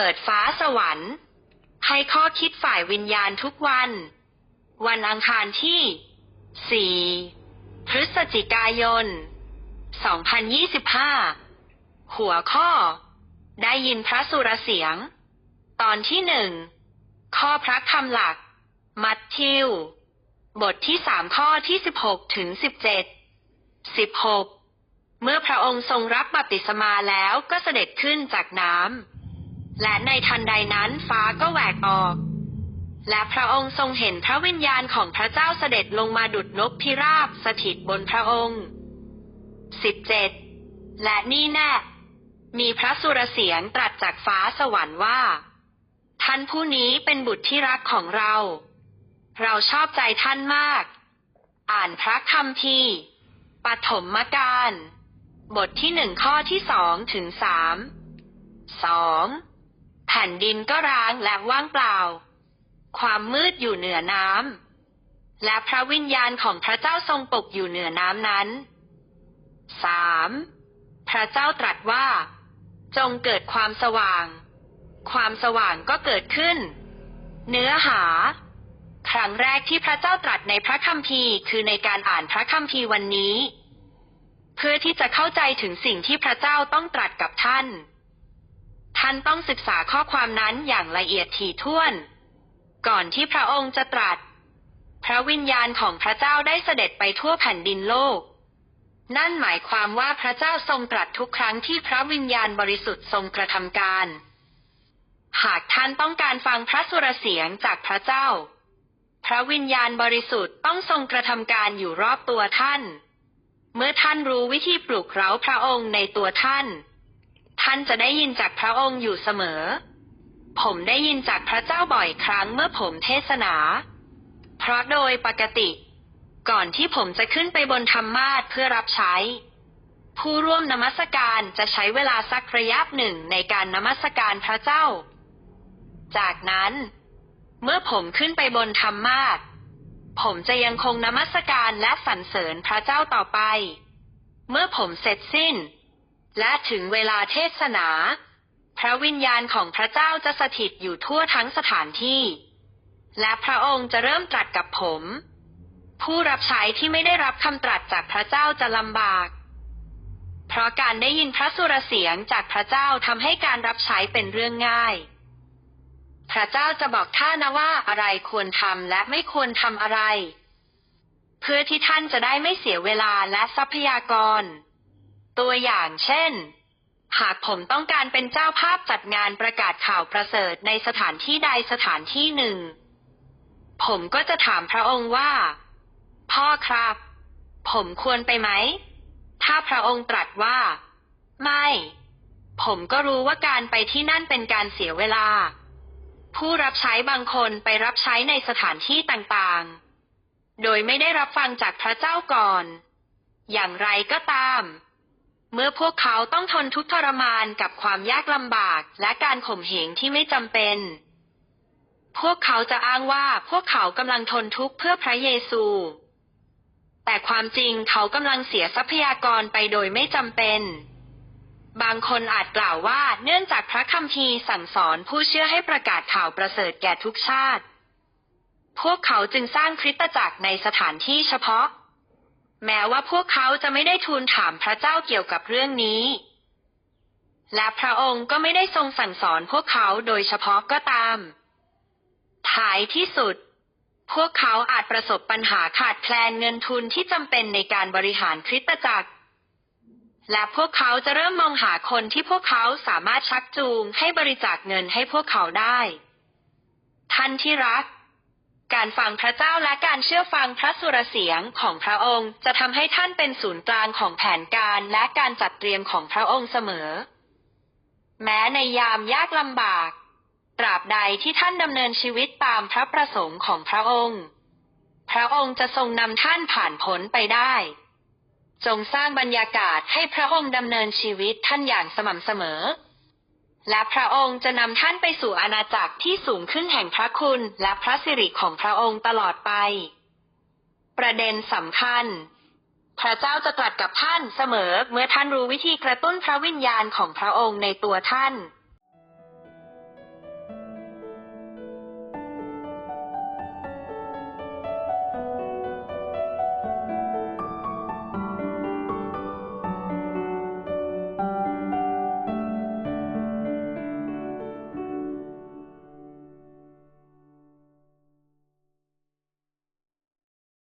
เปิดฟ้าสวรรค์ ให้ข้อคิดฝ่ายวิญญาณทุกวัน วันอังคารที่ 4 พฤศจิกายน 2025 หัวข้อ ได้ยินพระสุรเสียง ตอนที่หนึ่ง ข้อพระคำหลัก มัทธิว บทที่สามข้อที่สิบหกถึงสิบเจ็ดสิบหกเมื่อพระองค์ทรงรับบัพติศมาแล้วก็เสด็จขึ้นจากน้ำ และในทันใดนั้นฟ้าก็แหวกออก และพระองค์ทรงเห็นพระวิญญาณของพระเจ้าเสด็จลงมาดุดนกพิราบสถิตบนพระองค์สิบเจ็ดและนี่แน่มีพระสุรเสียงตรัสจากฟ้าสวรรค์ว่า ท่านผู้นี้เป็นบุตรที่รักของเรา เราชอบใจท่านมาก อ่านพระคัมภีปฐมกาลบทที่หนึ่งข้อที่สองถึงสามสอง แผ่นดินก็ร้างและว่างเปล่า ความมืดอยู่เหนือน้ำ และพระวิญญาณของพระเจ้าทรงปกอยู่เหนือน้ำนั้นสามพระเจ้าตรัสว่า จงเกิดความสว่าง ความสว่างก็เกิดขึ้น เนื้อหา ครั้งแรกที่พระเจ้าตรัสในพระคัมภีร์คือในการอ่านพระคัมภีร์วันนี้ เพื่อที่จะเข้าใจถึงสิ่งที่พระเจ้าต้องตรัสกับท่าน ท่านต้องศึกษาข้อความนั้นอย่างละเอียดถี่ถ้วน ก่อนที่พระองค์จะตรัส พระวิญญาณของพระเจ้าได้เสด็จไปทั่วแผ่นดินโลก นั่นหมายความว่าพระเจ้าทรงตรัสทุกครั้งที่พระวิญญาณบริสุทธิ์ทรงกระทำการ หากท่านต้องการฟังพระสุรเสียงจากพระเจ้า พระวิญญาณบริสุทธิ์ต้องทรงกระทำการอยู่รอบตัวท่าน เมื่อท่านรู้วิธีปลุกเร้าพระองค์ในตัวท่าน ท่านจะได้ยินจากพระองค์อยู่เสมอ ผมได้ยินจากพระเจ้าบ่อยครั้งเมื่อผมเทศนา เพราะโดยปกติ ก่อนที่ผมจะขึ้นไปบนธรรมาสเพื่อรับใช้ ผู้ร่วมนมัสการจะใช้เวลาสักระยะหนึ่งในการนมัสการพระเจ้า จากนั้น เมื่อผมขึ้นไปบนธรรมาสผมจะยังคงนมัสการและสรรเสริญพระเจ้าต่อไป เมื่อผมเสร็จสิ้น และถึงเวลาเทศนา พระวิญญาณของพระเจ้าจะสถิตอยู่ทั่วทั้งสถานที่ และพระองค์จะเริ่มตรัสกับผม ผู้รับใช้ที่ไม่ได้รับคำตรัสจากพระเจ้าจะลำบาก เพราะการได้ยินพระสุรเสียงจากพระเจ้าทำให้การรับใช้เป็นเรื่องง่าย พระเจ้าจะบอกท่านนะว่าอะไรควรทำและไม่ควรทำอะไร เพื่อที่ท่านจะได้ไม่เสียเวลาและทรัพยากร ตัวอย่างเช่น หากผมต้องการเป็นเจ้าภาพจัดงานประกาศข่าวประเสริฐในสถานที่ใดสถานที่หนึ่ง ผมก็จะถามพระองค์ว่า พ่อครับ ผมควรไปไหม ถ้าพระองค์ตรัสว่า ไม่ ผมก็รู้ว่าการไปที่นั่นเป็นการเสียเวลา ผู้รับใช้บางคนไปรับใช้ในสถานที่ต่างๆ โดยไม่ได้รับฟังจากพระเจ้าก่อน อย่างไรก็ตาม เมื่อพวกเขาต้องทนทุกข์ทรมานกับความยากลำบากและการข่มเหงที่ไม่จำเป็น พวกเขาจะอ้างว่าพวกเขากำลังทนทุกข์เพื่อพระเยซู แต่ความจริงเขากำลังเสียทรัพยากรไปโดยไม่จำเป็น บางคนอาจกล่าวว่าเนื่องจากพระคัมภีร์สั่งสอนผู้เชื่อให้ประกาศข่าวประเสริฐแก่ทุกชาติ พวกเขาจึงสร้างคริสตจักรในสถานที่เฉพาะ แม้ว่าพวกเขาจะไม่ได้ทูลถามพระเจ้าเกี่ยวกับเรื่องนี้ และพระองค์ก็ไม่ได้ทรงสั่งสอนพวกเขาโดยเฉพาะก็ตาม ท้ายที่สุด พวกเขาอาจประสบปัญหาขาดแคลนเงินทุนที่จำเป็นในการบริหารคริสตจักร และพวกเขาจะเริ่มมองหาคนที่พวกเขาสามารถชักจูงให้บริจาคเงินให้พวกเขาได้ ท่านที่รัก การฟังพระเจ้าและการเชื่อฟังพระสุรเสียงของพระองค์ จะทำให้ท่านเป็นศูนย์กลางของแผนการและการจัดเตรียมของพระองค์เสมอ แม้ในยามยากลำบาก ตราบใดที่ท่านดำเนินชีวิตตามพระประสงค์ของพระองค์ พระองค์จะทรงนำท่านผ่านพ้นไปได้ จงสร้างบรรยากาศให้พระองค์ดำเนินชีวิตท่านอย่างสม่ำเสมอ และพระองค์จะนำท่านไปสู่อาณาจักรที่สูงขึ้นแห่งพระคุณและพระสิริของพระองค์ตลอดไป ประเด็นสำคัญ พระเจ้าจะตรัสกับท่านเสมอเมื่อท่านรู้วิธีกระตุ้นพระวิญญาณของพระองค์ในตัวท่าน